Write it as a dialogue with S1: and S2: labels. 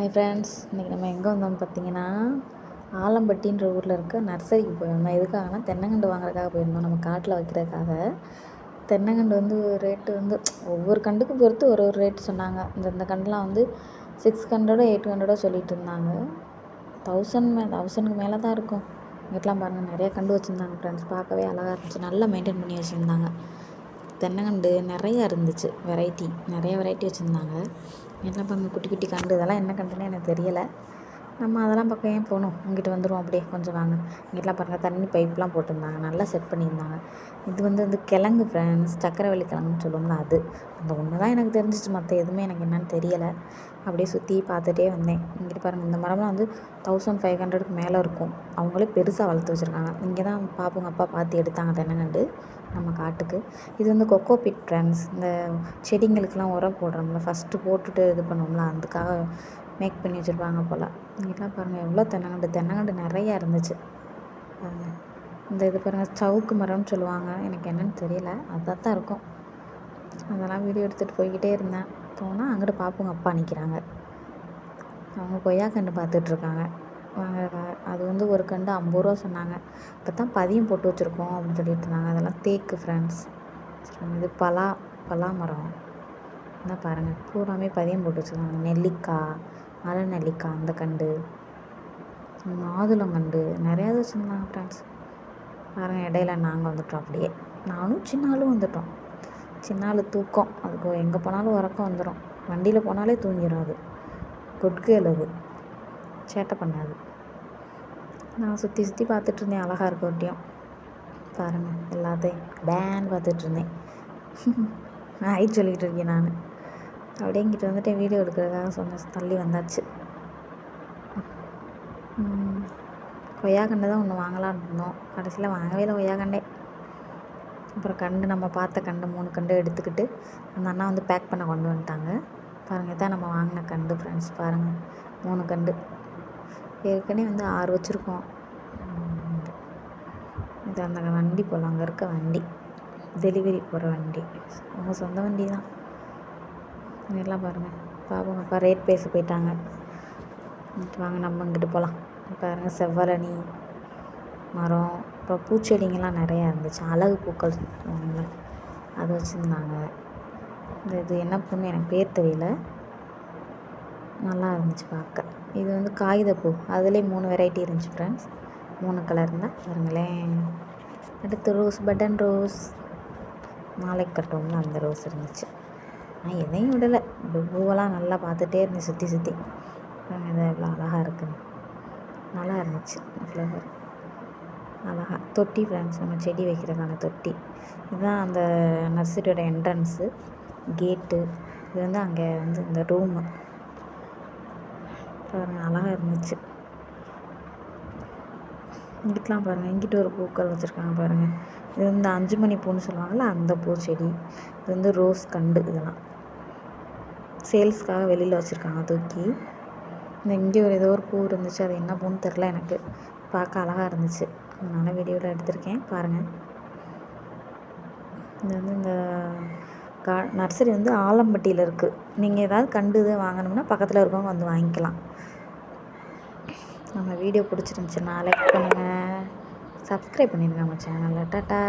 S1: Hi friends இன்றைக்கி நம்ம எங்கே வந்தோம்னு பார்த்தீங்கன்னா ஆலம்பட்டின்ற ஊரில் இருக்க நர்சரிக்கு போயிருந்தோம். எதுக்காகனா தென்னங்கண்டு வாங்குறதுக்காக போயிருந்தோம். நம்ம காட்டில் வைக்கிறதுக்காக. தென்னங்கண்டு வந்து ரேட்டு வந்து ஒவ்வொரு கண்டுக்கு பொறுத்து ஒரு ஒரு ரேட் சொன்னாங்க. இந்த இந்த கண்டுலாம் வந்து சிக்ஸ் ஹண்ட்ரடோ எயிட் ஹண்ட்ரடோ சொல்லிட்டு இருந்தாங்க. தௌசண்ட் மே தௌசண்ட்க்கு மேலே தான் இருக்கும். இங்கிட்டலாம் பாருங்கள் நிறைய கண்டு வச்சுருந்தாங்க ஃப்ரெண்ட்ஸ் பார்க்கவே அழகாக இருந்துச்சு. நல்லா மெயின்டைன் பண்ணி வச்சுருந்தாங்க. தென்னங்கண்டு நிறையா இருந்துச்சு. வெரைட்டி நிறைய வெரைட்டி வச்சுருந்தாங்க. என்ன பண்ணு குட்டி குட்டி கண்டு இதெல்லாம் என்ன கண்டுன்னு எனக்கு தெரியலை. நம்ம அதெல்லாம் பக்கம் ஏன் போகணும்? இங்கிட்டு வந்துடுவோம் அப்படியே கொஞ்சம் வாங்க. இங்கிட்டலாம் பாருங்கள் தண்ணி பைப்லாம் போட்டிருந்தாங்க. நல்லா செட் பண்ணியிருந்தாங்க. இது வந்து வந்து கிழங்கு ஃப்ரெண்ட்ஸ் சக்கரவள்ளி கிழங்குன்னு சொல்லுவோம்ல அது. அந்த ஒன்று தான் எனக்கு தெரிஞ்சிச்சு. மற்ற எதுவுமே எனக்கு என்னென்னு தெரியலை. அப்படியே சுற்றி பார்த்துட்டே வந்தேன். இங்கிட்டு பாருங்கள் இந்த மரம்லாம் வந்து தௌசண்ட் ஃபைவ் ஹண்ட்ரடுக்கு மேலே இருக்கும். அவங்களே பெருசாக வளர்த்து வச்சுருக்காங்க. இங்கே தான் பாப்புங்க அப்பா பார்த்து எடுத்தாங்க தென்னங்கண்டு நம்ம காட்டுக்கு. இது வந்து கொக்கோ பிட் ஃப்ரெண்ட்ஸ் இந்த செடிங்களுக்கெலாம் உரம் போடுறோம்ல ஃபஸ்ட்டு போட்டுட்டு இது பண்ணுவோம்ல அதுக்காக மேக் பண்ணி வச்சுருப்பாங்க போல். இங்கெல்லாம் பாருங்கள் எவ்வளோ தென்னங்கண்டு தென்னங்கண்டு நிறையா இருந்துச்சு. பாருங்கள் இந்த இது பாருங்கள் சவுக்கு மரம்னு சொல்லுவாங்க. எனக்கு என்னன்னு தெரியல. அதான் தான் இருக்கும். அதெல்லாம் வீடியோ எடுத்துகிட்டு போய்கிட்டே இருந்தேன். போனால் அங்கிட்டு பாப்புங்க அப்பா நிற்கிறாங்க அவங்க கொய்யா கண்டு பார்த்துட்ருக்காங்க. வாங்க அது வந்து ஒரு கண்டு ஐம்பது ரூபா சொன்னாங்க. இப்போ தான் பதியம் போட்டு வச்சுருக்கோம் அப்படின்னு சொல்லிட்டு இருந்தாங்க. அதெல்லாம் தேக்கு ஃப்ரெண்ட்ஸ் இது பலா பலா மரம். தான் பாருங்கள் பூராமே பதியம் போட்டு வச்சுருக்காங்க. நெல்லிக்காய் மலை நெல்லிக்காய் அந்த கண்டு மாதுளங்கண்டு நிறையா வச்சுருந்தாங்க ஃப்ரெண்ட்ஸ் பாருங்கள் இடையில நாங்கள் வந்துட்டோம் அப்படியே. நானும் சின்ன ஆளும் வந்துட்டோம். சின்ன ஆள் தூக்கம். அதுக்கு எங்கே போனாலும் உறக்கம் வந்துடும் வண்டியில் போனாலே தூங்கிடும் அது. குட் அது. சேட்டை பண்ணாது. நான் சுற்றி சுற்றி பார்த்துட்டு இருந்தேன். அழகாக இருக்க ஒட்டியும். பாருங்கள் எல்லாத்தையும். பேன் பார்த்துட்டு இருந்தேன். ஐ சொல்லிகிட்டு இருக்கேன் நான். அப்படியே வந்துட்டு வீடியோ எடுக்கிறதுக்காக சொன்ன தள்ளி வந்தாச்சு. கொய்யாக்கண்டை தான் ஒன்று வாங்கலான்னு இருந்தோம். கடைசியில் வாங்கவே இல்லை கொய்யாக்கண்டே. அப்புறம் கண்டு நம்ம பார்த்த கண்டு மூணு கண்டு எடுத்துக்கிட்டு அந்த அண்ணா வந்து பேக் பண்ண கொண்டு வந்துட்டாங்க. பாருங்கள் தான் நம்ம வாங்கின கண்டு ஃப்ரெண்ட்ஸ் பாருங்கள் மூணு கண்டு. ஏற்கனவே வந்து ஆறு வச்சுருக்கோம். இது அந்த வண்டி போல் அங்கே இருக்க வண்டி. டெலிவரி போகிற வண்டி. அவங்க சொந்த வண்டி தான். எல்லாம் பாருங்கள் பாப்போம் அப்பா ரேட் பேச போயிட்டாங்க. வாங்க நம்ம இங்கிட்டு போகலாம் பாருங்கள் செவ்வரணி மரம் அப்புறம் பூச்செடிங்கெல்லாம் நிறையா இருந்துச்சு. அழகு பூக்கள் அது வச்சுருந்தாங்க. இந்த இது என்ன பூன்னு எனக்கு பேர் தெரியல. நல்லா இருந்துச்சு பார்க்க. இது வந்து காகிதப்பூ அதுலேயே மூணு வெரைட்டி இருந்துச்சு ஃப்ரெண்ட்ஸ் மூணு கலர் இருந்தால் பாருங்களேன். அடுத்து ரோஸ் பட்டன் ரோஸ் மாலை கட்டுவோம்ல அந்த ரோஸ் இருந்துச்சு. நான் எதையும் விடலை. பூவெல்லாம் நல்லா பார்த்துட்டே இருந்தேன் சுற்றி சுற்றி. இது எவ்வளோ அழகாக இருக்குன்னு. நல்லா இருந்துச்சு ஃப்ளவர் அழகா. தொட்டி ஃப்ரெண்ட்ஸ் நம்ம செடி வைக்கிறதுக்கான தொட்டி. இதுதான் அந்த நர்சரியோட என்ட்ரன்ஸு கேட்டு இது வந்து அங்கே வந்து இந்த ரூமு பாருங்கள் அழகாக இருந்துச்சு. இங்கிட்டலாம் பாருங்கள் இங்கிட்ட ஒரு பூக்கள் வச்சுருக்காங்க பாருங்கள் இது வந்து அஞ்சு மணி பூன்னு சொல்லுவாங்கள்ல அந்த பூச்செடி இது வந்து ரோஸ் கண்டு இதெல்லாம். சேல்ஸ்க்காக வெளியில் வச்சுருக்காங்க தூக்கி. இந்த இங்கே ஒரு ஏதோ ஒரு பூ இருந்துச்சு அது என்ன பூன்னு தெரில எனக்கு. பார்க்க அழகாக இருந்துச்சு. அதனால் வீடியோவில் எடுத்திருக்கேன் பாருங்கள் இது வந்து இந்த கா நர்சரி வந்து ஆலம்பட்டியில் இருக்குது நீங்கள் ஏதாவது கண்டு இது வாங்கணும்னா பக்கத்தில் இருக்கவங்க வந்து வாங்கிக்கலாம். நம்ம வீடியோ பிடிச்சிருந்துச்சுன்னா லைக் பண்ணுங்கள் சப்ஸ்கிரைப் பண்ணிடுங்க நம்ம சேனலை. டாட்டா.